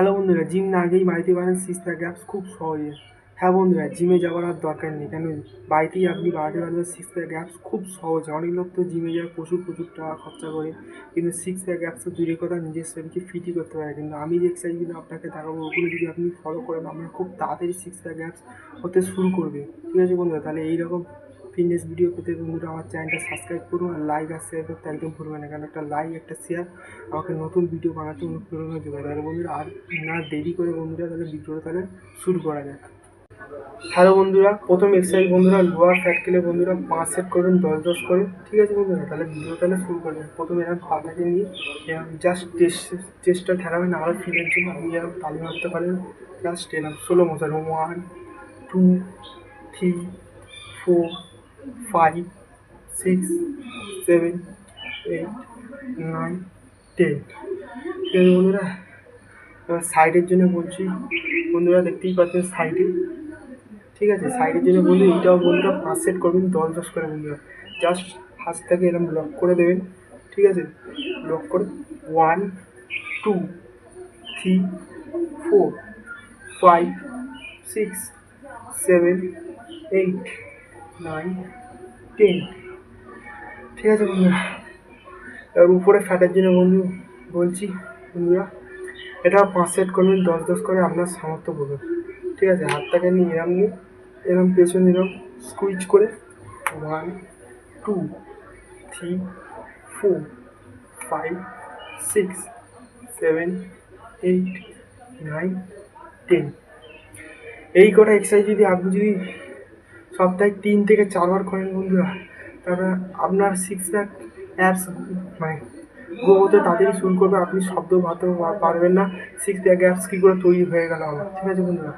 Hello বন্ধুরা gym না আগেই বাড়িতে বানান সিক্স প্যাক অ্যাপস খুব সহজে। হ্যাঁ বন্ধুরা জিমে যাওয়ার আর দরকার নেই, কেন বাড়িতেই আপনি বানাতে পারবেন সিক্স প্যাক খুব সহজে। অনেক লোক তো জিমে যায়, প্রচুর প্রচুর টাকা খরচা করে, কিন্তু সিক্স প্যাক অ্যাপসের দূরের কথা নিজের শরীরকে ফিটই করতে পারে কিন্তু আমি যে এক্সারসাইজগুলো আপনাকে দেখাবো, ওগুলো যদি আপনি ফলো করেন, আপনার খুব তাড়াতাড়ি সিক্স প্যাক হতে শুরু করবে। ঠিক আছে বন্ধুরা, তাহলে এইরকম ফিটনেস ভিডিও পেতে বন্ধুরা, আমার চ্যানেলটা সাবস্ক্রাইব করুন আর লাইক আর শেয়ার করতে একদম ভুলবেন না, কারণ একটা লাইক একটা শেয়ার আমাকে নতুন ভিডিও বানাতে অনুপ্রেরণা দেবে তাহলে বন্ধুরা, আর না দেরি করে বন্ধুরা, তাহলে ভিডিওটা তাহলে শুরু করা যাক। হ্যালো বন্ধুরা, প্রথম এক্সারসাইজ বন্ধুরা লোয়ার ফ্যাট কেলে বন্ধুরা পাঁচ সেট করবেন, দশ দশ করে, ঠিক আছে বন্ধুরা? তাহলে ভিডিও তাহলে শুরু করবেন প্রথমে এরকম পাটাকে নিয়ে, এরকম জাস্ট টেস্ট চেষ্টা ঠেলাবেন আরও ফিলের জন্য আপনি এরকম তালি মারতে পারেন। জাস্ট এরকম ষোলো মশার one two three four five six seven eight nine ten ঠিক আছে বন্ধুরা সাইডের জন্য বলছি, বন্ধুরা দেখতেই পাচ্ছেন সাইডে ঠিক আছে সাইডের জন্য বন্ধু এইটাও বন্ধুরা পাঁচ সেট করবেন, দশ দশ করে বন্ধুরা। জাস্ট হাতটাকে এরকম লক করে দেবেন, ঠিক আছে? লক করে one two three four five six seven eight nine ten ঠিক আছে বন্ধুরা। এবার উপরে ফ্যাটের জন্য বন্ধু বলছি বন্ধুরা। এটা পাঁচ সেট করবেন, দশ দশ করে আপনার সামর্থ্য পড়বে ঠিক আছে, হাতটাকে নিয়ে এরম নিয়ে এরম পেছন এরম স্কুইচ করে। One two three four five six seven eight nine ten এই কটা এক্সারসাইজ যদি আপনি যদি সপ্তাহে তিন থেকে চারবার করেন বন্ধুরা। তারপরে আপনার সিক্স প্যাক অ্যাপস মানে গ্রো হতে তাড়াতাড়ি শুরু করবে, আপনি শব্দ ভাবতে পারবেন না। সিক্স প্যাক অ্যাপস কী করে তৈরি হয়ে গেল আমার, ঠিক আছে বন্ধুরা?